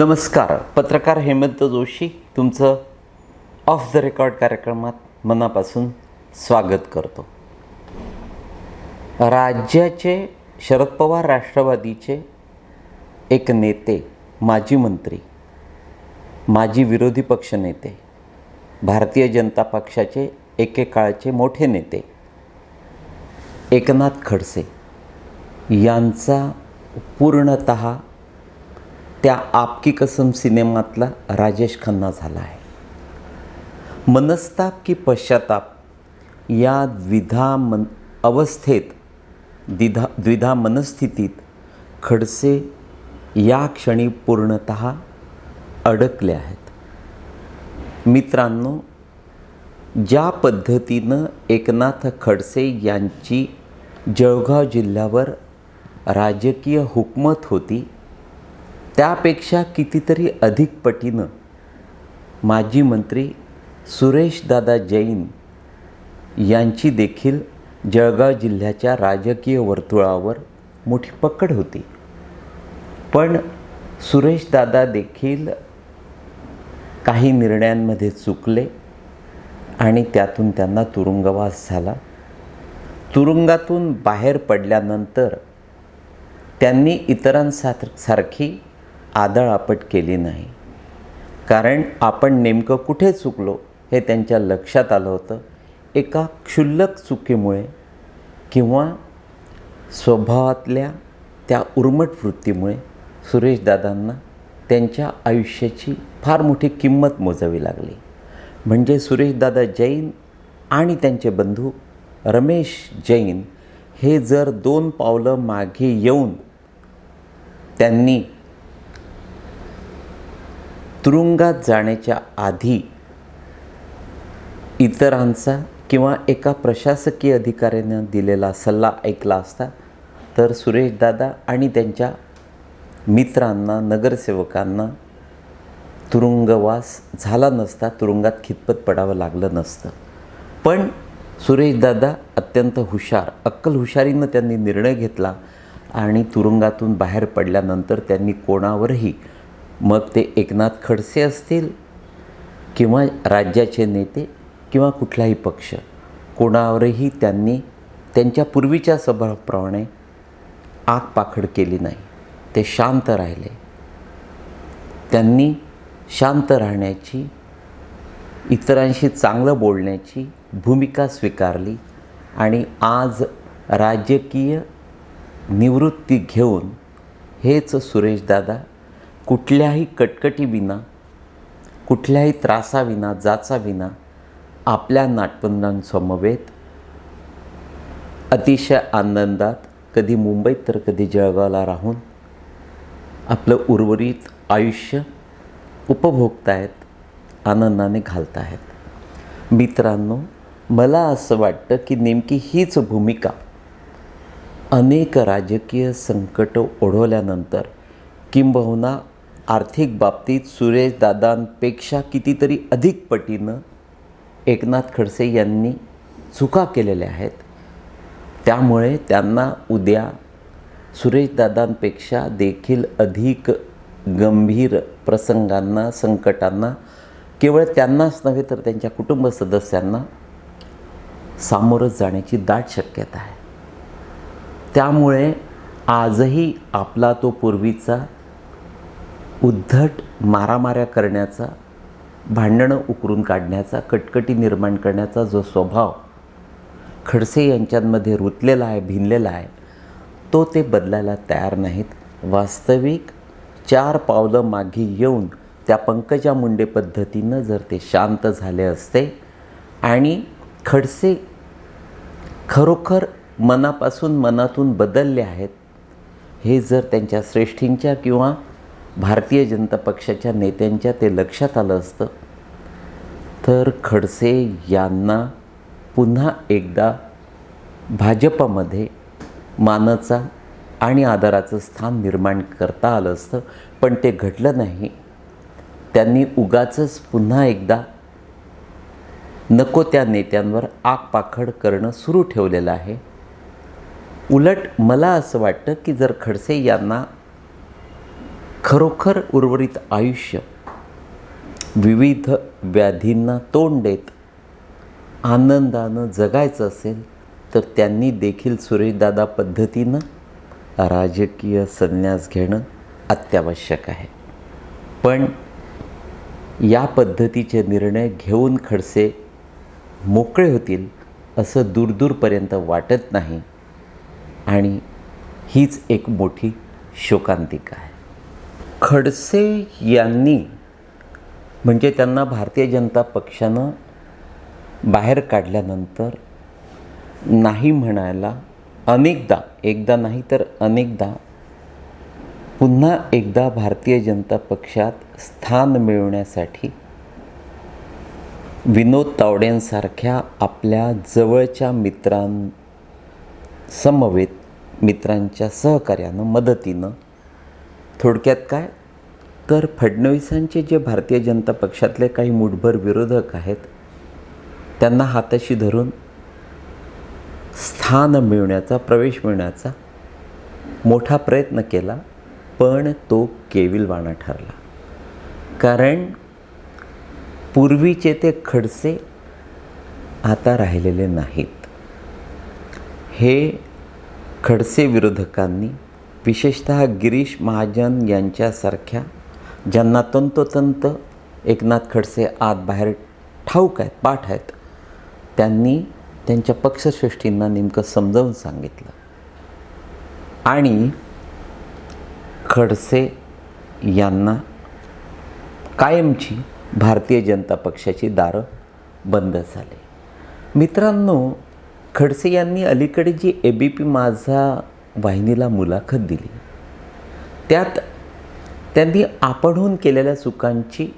नमस्कार. पत्रकार हेमंत जोशी तुमचं ऑफ द रेकॉर्ड कार्यक्रमात मनापासून स्वागत करतो. राज्याचे शरद पवार राष्ट्रवादीचे एक नेते माजी मंत्री माजी विरोधी पक्षनेते भारतीय जनता पक्षाचे एकेकाळचे मोठे नेते एकनाथ खडसे यांचा पूर्णत त्या आपकी कसम सिनेमातला राजेश खन्ना झाला आहे. मनस्ताप की पश्चाताप या द्विधा मन अवस्थेत द्विधा द्विधा मनस्थितीत खडसे या क्षणी पूर्णत अडकले आहेत. मित्रांनो ज्या पद्धतीनं एकनाथ खडसे यांची जळगाव जिल्ह्यावर राजकीय हुकमत होती त्यापेक्षा कितीतरी अधिक पटीनं माजी मंत्री सुरेशदादा जैन यांची देखील जळगाव जिल्ह्याच्या राजकीय वर्तुळावर मोठी पकड होती. पण सुरेशदादा देखील काही निर्णयांमध्ये चुकले आणि त्यातून त्यांना तुरुंगवास झाला. तुरुंगातून बाहेर पडल्यानंतर त्यांनी इतरांसार सारखी आदळआपट केली नाही. कारण आपण नेमकं कुठे चुकलो हे त्यांच्या लक्षात आलं होतं. एका क्षुल्लक चुकीमुळे किंवा स्वभावातल्या त्या उर्मट वृत्तीमुळे सुरेशदादांना त्यांच्या आयुष्याची फार मोठी किंमत मोजावी लागली. म्हणजे सुरेशदादा जैन आणि त्यांचे बंधू रमेश जैन हे जर दोन पावलं मागे येऊन त्यांनी तुरुंगात जाण्याच्या आधी इतरांचा किंवा एका प्रशासकीय अधिकाऱ्यानं दिलेला सल्ला ऐकला असता तर सुरेशदादा आणि त्यांच्या मित्रांना नगरसेवकांना तुरुंगवास झाला नसता तुरुंगात खितपत पडावं लागलं नसतं. पण सुरेशदादा अत्यंत हुशार अक्कल हुशारीनं त्यांनी निर्णय घेतला आणि तुरुंगातून बाहेर पडल्यानंतर त्यांनी कोणावरही मग ते एकनाथ खडसे असतील किंवा राज्याचे नेते किंवा कुठलाही पक्ष कोणावरही त्यांनी त्यांच्या पूर्वीच्या स्वभावाप्रमाणे आगपाखड केली नाही. ते शांत राहिले. त्यांनी शांत राहण्याची इतरांशी चांगलं बोलण्याची भूमिका स्वीकारली आणि आज राजकीय निवृत्ती घेऊन हेच सुरेशदादा कुठल्याही कटकटीविना कुठल्याही त्रासाविना जाचाविना आपल्या नाटबंधांसमवेत अतिशय आनंदात कधी मुंबईत तर कधी जळगावला राहून आपलं उर्वरित आयुष्य उपभोगतायत आनंदाने घालतायत. मित्रांनो मला असं वाटतं की नेमकी हीच भूमिका अनेक राजकीय संकटं ओढवल्यानंतर किंबहुना आर्थिक बाबतीत सुरेशदादांपेक्षा कितीतरी अधिक पटीनं एकनाथ खडसे यांनी चुका केलेल्या आहेत. त्यामुळे त्यांना उद्या सुरेशदादांपेक्षा देखील अधिक गंभीर प्रसंगांना संकटांना केवळ त्यांनाच नव्हे तर त्यांच्या कुटुंब सदस्यांना सामोरं जाण्याची दाट शक्यता आहे. त्यामुळे आजही आपला तो पूर्वीचा उद्धट मारामाऱ्या करण्याचा भांडणं उकरून काढण्याचा कटकटी निर्माण करण्याचा जो स्वभाव खडसे यांच्यांमध्ये रुतलेला आहे भिनलेला आहे तो ते बदलायला तयार नाहीत. वास्तविक चार पावलं मागे येऊन त्या पंकजा मुंडे पद्धतीनं जर ते शांत झाले असते आणि खडसे खरोखर मनापासून मनातून बदलले आहेत हे जर त्यांच्या श्रेष्ठींच्या किंवा भारतीय जनता पक्षाच्या नेत्यांच्या ते लक्षात आलं असतं. तर खडसे यांना पुन्हा एकदा भाजपामध्ये मानाचा आणि आदराचं स्थान निर्माण करता आलं असतं. पण ते घडलं नाही. त्यांनी उगाचंच पुन्हा एकदा नको त्या नेत्यांवर आगपाखड करणं सुरू ठेवलेलं आहे. उलट मला असं वाटतं की जर खडसे यांना खरोखर उर्वरित आयुष्य विविध व्याधींना तोंड देत आनंदानं जगायचं असेल तर त्यांनी देखील सुरेशदादा पद्धतीनं राजकीय संन्यास घेणं अत्यावश्यक आहे. पण या पद्धतीचे निर्णय घेऊन खडसे मोकळे होतील असं दूरदूरपर्यंत वाटत नाही. आणि हीच एक मोठी शोकांतिका आहे. खडसे यांनी म्हणजे त्यांना भारतीय जनता पक्षानं बाहेर काढल्यानंतर नाही म्हणायला अनेकदा एकदा नाही तर अनेकदा पुन्हा एकदा भारतीय जनता पक्षात स्थान मिळवण्यासाठी विनोद तावडेंसारख्या आपल्या जवळच्या मित्रांसमवेत मित्रांच्या सहकार्यानं मदतीनं थोडक्यात काय? तर फडणवीसांचे जे भारतीय जनता पक्षातले काही मुठभर विरोधक आहेत त्यांना हाताशी धरून स्थान मिळवण्याचा प्रवेश मिळण्याचा मोठा प्रयत्न केला पण तो केविलवाणा ठरला. कारण पूर्वीचे ते खडसे आता राहिलेले नाहीत. हे खडसे विरोधकांनी विशेषतः गिरीश महाजन यांच्यासारख्या ज्यांना तंतोतंत एकनाथ खडसे आत बाहेर ठाऊक आहेत पाठ आहेत त्यांनी त्यांच्या पक्षश्रेष्ठींना नेमकं समजावून सांगितलं. आणि खडसे यांना कायमची भारतीय जनता पक्षाची दारं बंद झाले. मित्रांनो खडसे यांनी अलीकडे जी ए बी पी माझा वाहिनीला मुलाखत दिली. त्यात त्यांनी आपणहून केलेल्या चुकांची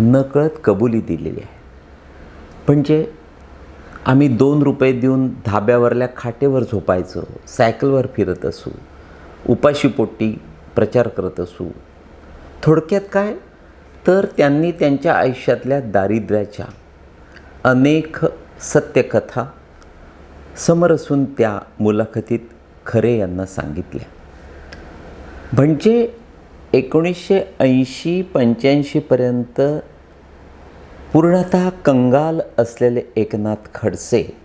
नकळत कबुली दिलेली आहे. म्हणजे आम्ही दोन रुपये देऊन धाब्यावरल्या खाटेवर झोपायचो सायकलवर फिरत असू उपाशीपोटी प्रचार करत असू. थोडक्यात काय? तर त्यांनी त्यांच्या आयुष्यातल्या दारिद्र्याच्या अनेक सत्यकथा समोर असून त्या मुलाखतीत खरे यांना सांगितल्या म्हणजे एकोणीसशे ऐंशी पंच्याऐंशीपर्यंत पूर्णतः कंगाल असलेले एकनाथ खडसे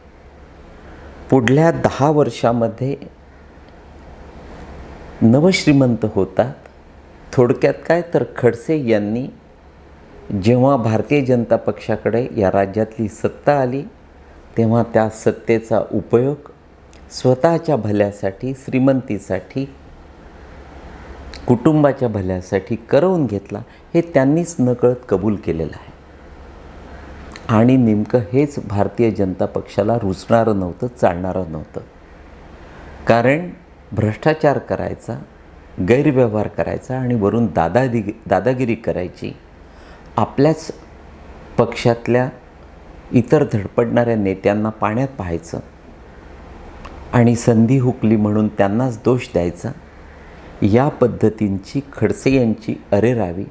पुढल्या दहा वर्षामध्ये नवश्रीमंत होतात. थोडक्यात काय तर खडसे यांनी जेव्हा भारतीय जनता पक्षाकडे या राज्यातली सत्ता आली तेव्हा त्या सत्तेचा उपयोग स्वतःच्या भल्यासाठी श्रीमंतीसाठी कुटुंबाच्या भल्यासाठी करवून घेतला हे त्यांनीच नकळत कबूल केलेलं आहे. आणि नेमकं हेच भारतीय जनता पक्षाला रुचणारं नव्हतं चालणारं नव्हतं. कारण भ्रष्टाचार करायचा गैरव्यवहार करायचा आणि वरून दादादि दादागिरी करायची आपल्याच पक्षातल्या इतर धडपडणाऱ्या नेत्यांना पाण्यात पाहायचं आणि संधी हुकली म्हणून त्यांनाच दोष द्यायचा? या पद्धतींची खडसे यांची अरेरावी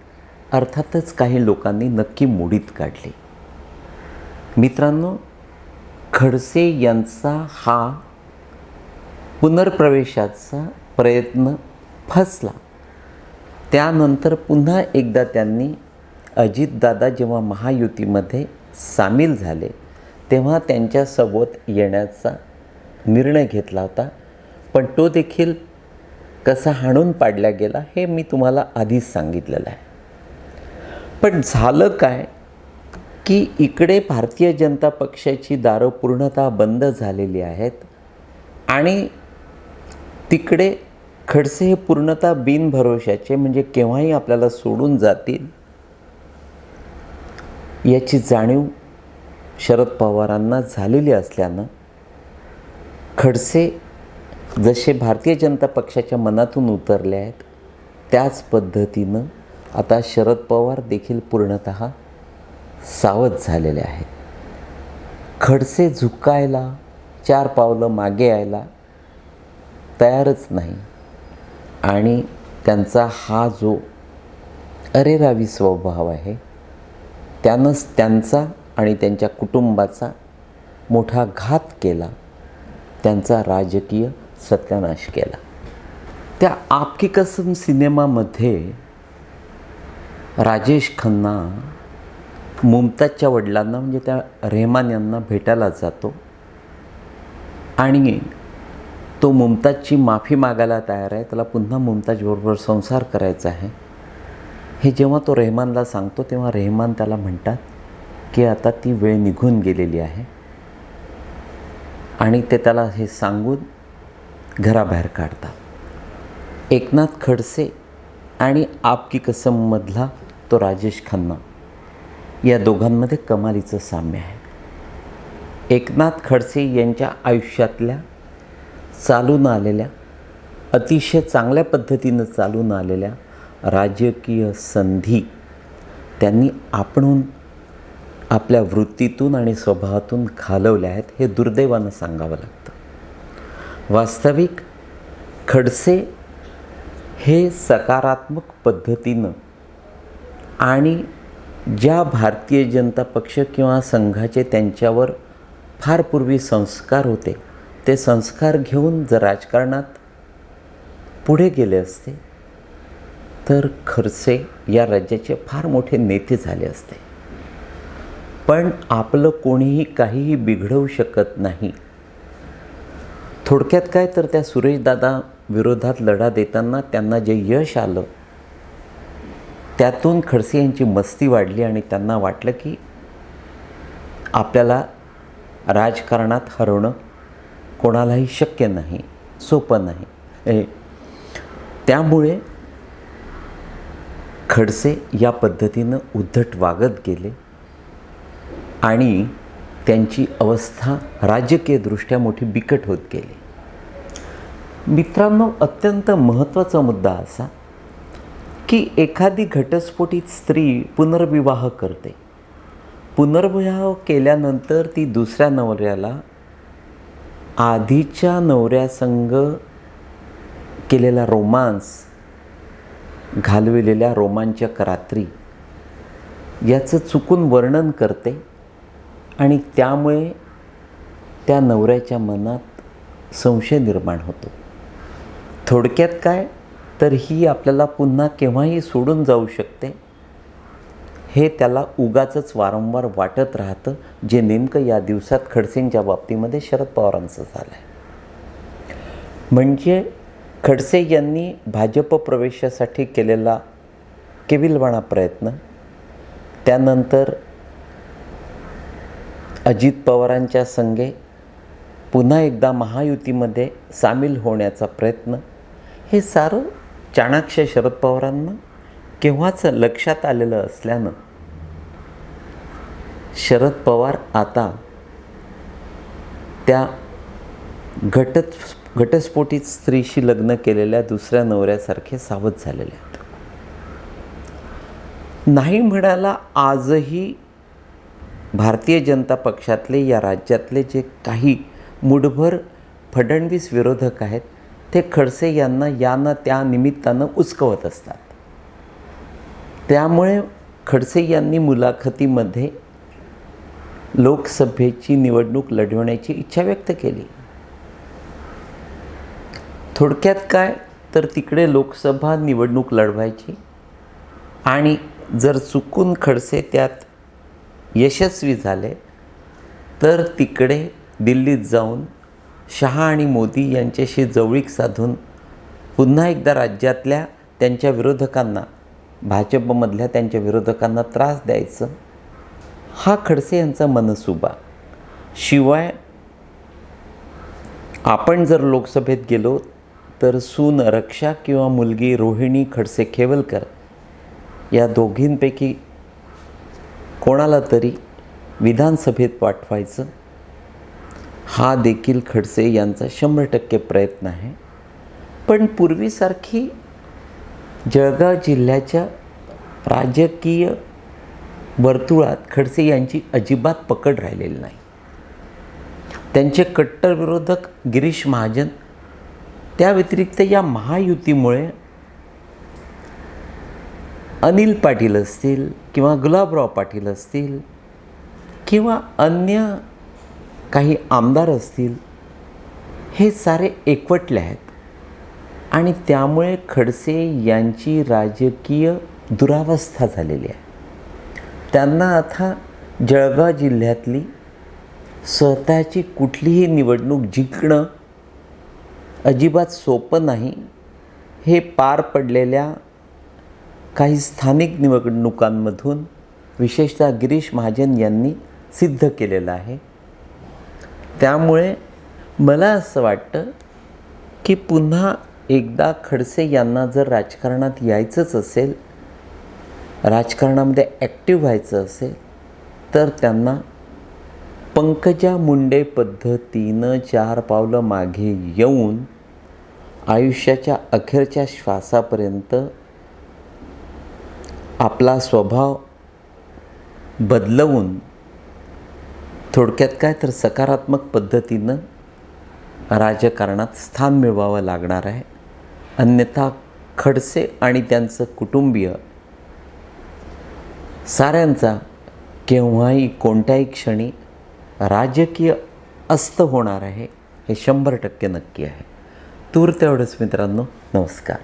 अर्थातच काही लोकांनी नक्की मोडीत काढली. मित्रांनो खडसे यांचा हा पुनर्प्रवेशाचा प्रयत्न फसला. त्यानंतर पुन्हा एकदा त्यांनी अजितदादा जेव्हा महायुतीमध्ये सामील झाले तेव्हा त्यांच्यासोबत येण्याचा निर्णय घेतला होता. पण तो देखील कसा हाणून पाडला गेला हे मी तुम्हाला आधीच सांगितलेलं आहे. पण झालं काय की इकडे भारतीय जनता पक्षाची दारं पूर्णतः बंद झालेली आहेत आणि तिकडे खडसे हे पूर्णतः बिनभरोशाचे म्हणजे केव्हाही आपल्याला सोडून जातील याची जाणीव शरद पवारांना झालेली असल्यानं खडसे जसे भारतीय जनता पक्षाच्या मनातून उतरले आहेत त्याच पद्धतीनं आता शरद पवार देखील पूर्णत सावध झालेले आहेत. खडसे झुकायला चार पावलं मागे यायला तयारच नाही. आणि त्यांचा हा जो अरेरावी स्वभाव आहे त्यानंच त्यांचा आणि त्यांच्या कुटुंबाचा मोठा घात केला. त्यांचा राजकीय सत्यानाश केला. त्या आपकी कसम सिनेमामध्ये राजेश खन्ना मुमताजच्या वडिलांना म्हणजे त्या रेहमान यांना भेटायला जातो आणि तो मुमताजची माफी मागायला तयार आहे. त्याला पुन्हा मुमताजबरोबर संसार करायचा आहे. हे जेव्हा तो रेहमानला सांगतो तेव्हा रेहमान त्याला म्हणतात की आता ती वेळ निघून गेलेली आहे. आणि ते त्याला हे सांगून घराबाहेर काढतात. एकनाथ खडसे आणि आपकी कसममधला तो राजेश खन्ना या दोघांमध्ये कमालीचं साम्य आहे. एकनाथ खडसे यांच्या आयुष्यातल्या चालून आलेल्या अतिशय चांगल्या पद्धतीनं चालून आलेल्या राजकीय संधी त्यांनी आपणहून आपल्या वृत्तीतून आणि स्वभावातून घालवल्या आहेत हे दुर्दैवानं सांगावं लागतं. वास्तविक खडसे हे सकारात्मक पद्धतीनं आणि ज्या भारतीय जनता पक्ष किंवा संघाचे त्यांच्यावर फार पूर्वी संस्कार होते ते संस्कार घेऊन जर राजकारणात पुढे गेले असते तर खडसे या राज्याचे फार मोठे नेते झाले असते. पण आपलं कोणीही काहीही बिघडवू शकत नाही. थोडक्यात काय तर त्या सुरेशदादा विरोधात लढा देताना त्यांना जे यश आलं त्यातून खडसे यांची मस्ती वाढली आणि त्यांना वाटलं की आपल्याला राजकारणात हरवणं कोणालाही शक्य नाही सोपं नाही. त्यामुळे खडसे या पद्धतीनं उद्धट वागत गेले. आणि त्यांची अवस्था राजकीयदृष्ट्या मोठी बिकट होत गेली. मित्रांनो अत्यंत महत्त्वाचा मुद्दा असा की एखादी घटस्फोटित स्त्री पुनर्विवाह करते. पुनर्विवाह केल्यानंतर ती दुसऱ्या नवऱ्याला आधीच्या नवऱ्यासंग केलेला रोमांस घालविलेल्या रोमांचक रात्री याचं चुकून वर्णन करते. आणि त्यामुळे त्या नवऱ्याच्या मनात संशय निर्माण होतो. थोडक्यात काय? तर ही आपल्याला पुन्हा केव्हाही सोडून जाऊ शकते हे त्याला उगाचच वारंवार वाटत राहतं जे नेमकं या दिवसात खडसेंच्या बाबतीमध्ये शरद पवारांचं झालं आहे म्हणजे खडसे यांनी भाजप प्रवेशासाठी केलेला केविलवाणा प्रयत्न त्यानंतर अजित पवारांच्या संगे पुन्हा एकदा महायुतीमध्ये सामील होण्याचा प्रयत्न. हे सारं चाणाक्ष शरद पवारांना केव्हाच लक्षात आलेलं असल्यानं शरद पवार आता त्या घट घटस्फोटीत स्त्रीशी लग्न केलेल्या दुसऱ्या नवऱ्यासारखे सावध झालेले आहेत. नाही म्हणायला आजही भारतीय जनता पक्षातले या राज्यातले जे काही मुठभर फडणवीस विरोधक आहेत ते खडसे यांना यानं त्या निमित्तानं उचकवत असतात. त्यामुळे खडसे यांनी मुलाखतीमध्ये लोकसभेची निवडणूक लढवण्याची इच्छा व्यक्त केली. थोडक्यात काय? तर तिकडे लोकसभा निवडणूक लढवायची आणि जर चुकून खडसे त्यात यशस्वी झाले तर तिकडे दिल्लीत जाऊन शहा आणि मोदी यांच्याशी जवळीक साधून पुन्हा एकदा राज्यातल्या त्यांच्या विरोधकांना भाजपमधल्या त्यांच्या विरोधकांना त्रास द्यायचं हा खडसे यांचा मनसुबा. शिवाय आपण जर लोकसभेत गेलो तर सून रक्षा किंवा मुलगी रोहिणी खडसे खेवलकर या दोघींपैकी कोणाला तरी विधानसभेत पाठवायचं हा देखील खडसे यांचा शंभर टक्के प्रयत्न आहे. पण पूर्वीसारखी जळगाव जिल्ह्याच्या राजकीय वर्तुळात खडसे यांची अजिबात पकड राहिलेली नाही. त्यांचे कट्टर विरोधक गिरीश महाजन त्या व्यतिरिक्त या महायुतीमुळे अनिल पाटील असतील किंवा गुलाबराव पाटील असतील किंवा अन्य काही आमदार असतील हे सारे एकवटले आहेत. आणि त्यामुळे खडसे यांची राजकीय दुरावस्था झालेली आहे. त्यांना आता जळगाव जिल्ह्यातली स्वतःची कुठलीही निवडणूक जिंकणं अजिबात सोपं नाही हे पार पडलेल्या काही स्थानिक निवडणुकांमधून विशेषतः गिरीश महाजन यांनी सिद्ध केलेलं आहे. त्यामुळे मला असं वाटतं की पुन्हा एकदा खडसे यांना जर राजकारणात यायचंच असेल राजकारणामध्ये ॲक्टिव्ह व्हायचं असेल तर त्यांना पंकजा मुंडे पद्धतीनं चार पावलं मागे येऊन आयुष्याच्या अखेरच्या श्वासापर्यंत आपला स्वभाव बदलवून थोडक्यात काय तर सकारात्मक पद्धतीनं राजकारणात स्थान मिळवावं लागणार आहे. अन्यथा खडसे आणि त्यांचं कुटुंबीय साऱ्यांचा केव्हाही कोणत्याही क्षणी राजकीय अस्त होणार आहे हे शंभर टक्के नक्की आहे. तूर तेवढंच मित्रांनो. नमस्कार.